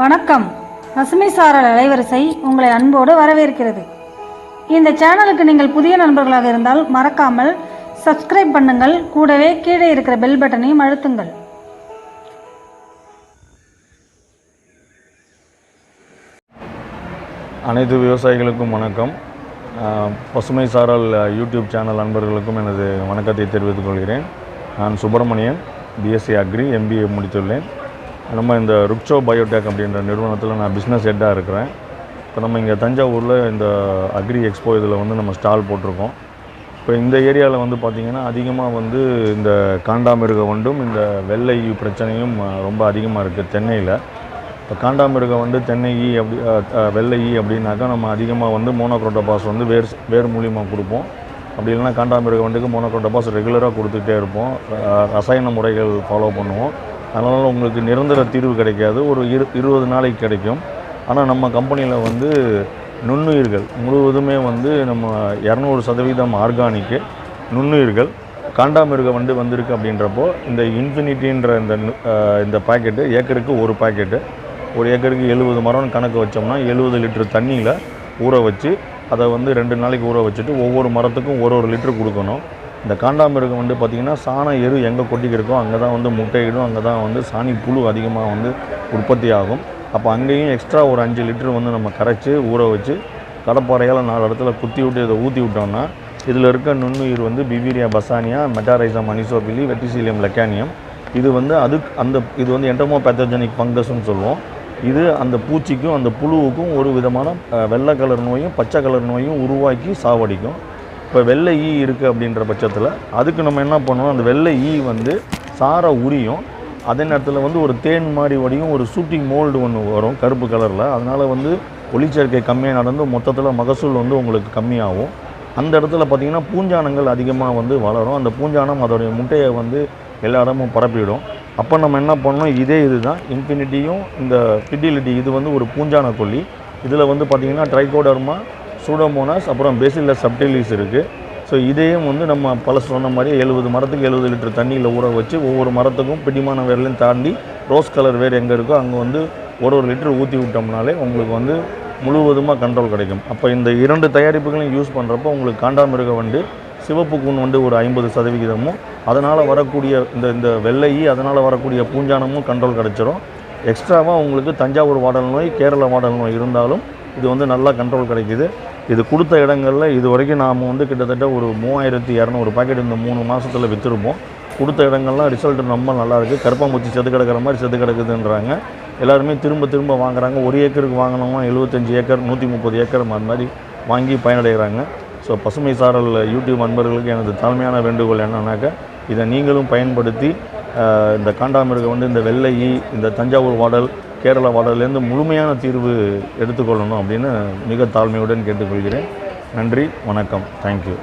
வணக்கம். பசுமை சாரல் அலைவரிசை உங்களை அன்போடு வரவேற்கிறது. இந்த சேனலுக்கு நீங்கள் புதிய நண்பர்களாக இருந்தால் மறக்காமல் சப்ஸ்கிரைப் பண்ணுங்கள். கூடவே கீழே இருக்கிற பெல் பட்டனையும் அழுத்துங்கள். அனைத்து விவசாயிகளுக்கும் வணக்கம். பசுமை சாரல் யூடியூப் சேனல் நண்பர்களுக்கும் எனது வணக்கத்தை தெரிவித்துக் கொள்கிறேன். நான் சுப்பிரமணியன் பிஎஸ்சி அக்ரி எம்பிஏ முடித்துள்ளேன். நம்ம இந்த ருக்ஷோ பயோடெக் அப்படின்ற நிறுவனத்தில் நான் பிஸ்னஸ் ஹெட்டாக இருக்கிறேன். இப்போ நம்ம இங்கே தஞ்சாவூரில் இந்த அக்ரி எக்ஸ்போ இதில் வந்து நம்ம ஸ்டால் போட்டிருக்கோம். இப்போ இந்த ஏரியாவில் வந்து பார்த்திங்கன்னா அதிகமாக வந்து இந்த காண்டாமிருக வண்டும் இந்த வெள்ளை ஈ பிரச்சனையும் ரொம்ப அதிகமாக இருக்குது தென்னையில். இப்போ காண்டாமிருகம் வந்து தென்னை ஈ அப்படி வெள்ளை ஈ அப்படின்னாக்கா நம்ம அதிகமாக வந்து மோனோக்ரோட்டோபாஸ் வந்து வேர் வேர் மூலியமாக கொடுப்போம். அப்படி இல்லைன்னா காண்டாமிருக வண்டுக்கு மோனோக்ரோட்டோபாஸ் ரெகுலராக கொடுத்துட்டே இருப்போம். ரசாயன முறைகள் ஃபாலோ பண்ணுவோம். அதனால் உங்களுக்கு நிரந்தர தீர்வு கிடைக்காது. ஒரு இரு இருபது நாளைக்கு கிடைக்கும். ஆனால் நம்ம கம்பெனியில் வந்து நுண்ணுயிர்கள் முழுவதுமே வந்து நம்ம இரநூறு சதவீதம் ஆர்கானிக்கு நுண்ணுயிர்கள். காண்டாமிருக வண்டு வந்திருக்கு அப்படின்றப்போ இந்த இன்ஃபினிட்டின்ற இந்த இந்த பாக்கெட்டு ஏக்கருக்கு ஒரு பாக்கெட்டு ஒரு ஏக்கருக்கு எழுபது மரம்னு கணக்கு வச்சோம்னா எழுபது லிட்டர் தண்ணியில் ஊற வச்சு அதை வந்து ரெண்டு நாளைக்கு ஊற வச்சுட்டு ஒவ்வொரு மரத்துக்கும் ஒரு ஒரு லிட்டர் கொடுக்கணும். இந்த காண்டாமிருகம் வந்து பார்த்திங்கன்னா சாண எரு எங்கே கொட்டிக்கிருக்கோ அங்கே தான் வந்து முட்டையிடும் அங்கே தான் வந்து சாணி புழு அதிகமாக வந்து உற்பத்தி ஆகும். அப்போ அங்கேயும் எக்ஸ்ட்ரா ஒரு அஞ்சு லிட்டர் வந்து நம்ம கரைச்சி ஊற வச்சு கடப்பாறையால் நாலு இடத்துல குத்தி விட்டு இதை ஊற்றி விட்டோம்னா இதில் இருக்க நுண்ணுயிர் வந்து பிவிரியா பசானியா மெட்டாரைசா அனிசோபிலி வெட்டிசீலியம் லெக்கானியம். இது வந்து அது அந்த இது வந்து என்டமோ பேத்தோஜெனிக் ஃபங்கஸ்ன்னு சொல்லுவோம். இது அந்த பூச்சிக்கும் அந்த புழுவுக்கும் ஒரு விதமான வெள்ளை கலர் நோயும் பச்சை கலர் நோயும் உருவாக்கி சாவடிக்கும். இப்போ வெள்ளை ஈ இருக்குது அப்படின்ற பட்சத்தில் அதுக்கு நம்ம என்ன பண்ணுவோம் அந்த வெள்ளை ஈ வந்து சாரை உரியும். அதே நேரத்தில் வந்து ஒரு தேன் மாதிரி வடியும் ஒரு சூட்டிங் மோல்டு ஒன்று வரும் கருப்பு கலரில். அதனால் வந்து ஒளிச்சேர்க்கை கம்மியாக நடந்து மொத்தத்தில் மகசூல் வந்து உங்களுக்கு கம்மியாகும். அந்த இடத்துல பார்த்திங்கன்னா பூஞ்சானங்கள் அதிகமாக வந்து வளரும். அந்த பூஞ்சானம் அதோடைய முட்டையை வந்து எல்லா இடமும் பரப்பிடும். அப்போ நம்ம என்ன பண்ணோம் இதே இதுதான். இன்ஃபினிட்டியும் இந்த ஃபிடிலிட்டி இது வந்து ஒரு பூஞ்சான கொல்லி. இதில் வந்து பார்த்திங்கன்னா ட்ரைகோடர்மா சூடோமோனாஸ் அப்புறம் பேசிலில் சப்டிலீஸ் இருக்குது ஸோ இதையும் வந்து நம்ம பல சொன்ன மாதிரி எழுபது மரத்துக்கு எழுபது லிட்டர் தண்ணியில் ஊற வச்சு ஒவ்வொரு மரத்துக்கும் பிடிமான வேர்லையும் தாண்டி ரோஸ் கலர் வேர் எங்கே இருக்கோ அங்கே வந்து ஒரு ஒரு லிட்டர் ஊற்றி விட்டோம்னாலே உங்களுக்கு வந்து முழுவதுமாக கண்ட்ரோல் கிடைக்கும். அப்போ இந்த இரண்டு தயாரிப்புகளையும் யூஸ் பண்ணுறப்போ உங்களுக்கு காண்டாமிருக வண்டு சிவப்பு கூண் வந்து ஒரு ஐம்பது சதவிகிதமும் அதனால் வரக்கூடிய இந்த இந்த வெள்ளையி அதனால் வரக்கூடிய பூஞ்சானமும் கண்ட்ரோல் கிடச்சிரும். எக்ஸ்ட்ராவாக உங்களுக்கு தஞ்சாவூர் வாடல் நோய் கேரள வாடல் நோய் இருந்தாலும் இது வந்து நல்லா கண்ட்ரோல் கிடைக்கிது. இது கொடுத்த இடங்களில் இது வரைக்கும் நாம் வந்து கிட்டத்தட்ட ஒரு மூவாயிரத்தி இரநூறு பாக்கெட் இந்த மூணு மாதத்தில் விற்றுருப்போம் கொடுத்த இடங்கள்லாம் ரிசல்ட் ரொம்ப நல்லாயிருக்கு கருப்பாம்பூச்சி செத்து கிடக்கிற மாதிரி செத்து கிடக்குதுன்றாங்க. எல்லாருமே திரும்ப திரும்ப வாங்குறாங்க. ஒரு ஏக்கருக்கு வாங்கினோம்னா எழுபத்தஞ்சு ஏக்கர் நூற்றி முப்பது ஏக்கர் அந்த மாதிரி வாங்கி பயனடைகிறாங்க. ஸோ பசுமை சாரல் யூடியூப் நண்பர்களுக்கு எனது தாழ்மையான வேண்டுகோள் என்னன்னாக்கா இதை நீங்களும் பயன்படுத்தி இந்த காண்டாமிருக வந்து இந்த வெள்ளை இந்த தஞ்சாவூர் வாடல் கேரள வாடகையிலேருந்து முழுமையான தீர்வு எடுத்துக்கொள்ளணும் அப்படின்னு மிக தாழ்மையுடன் கேட்டுக்கொள்கிறேன். நன்றி வணக்கம். தேங்க்யூ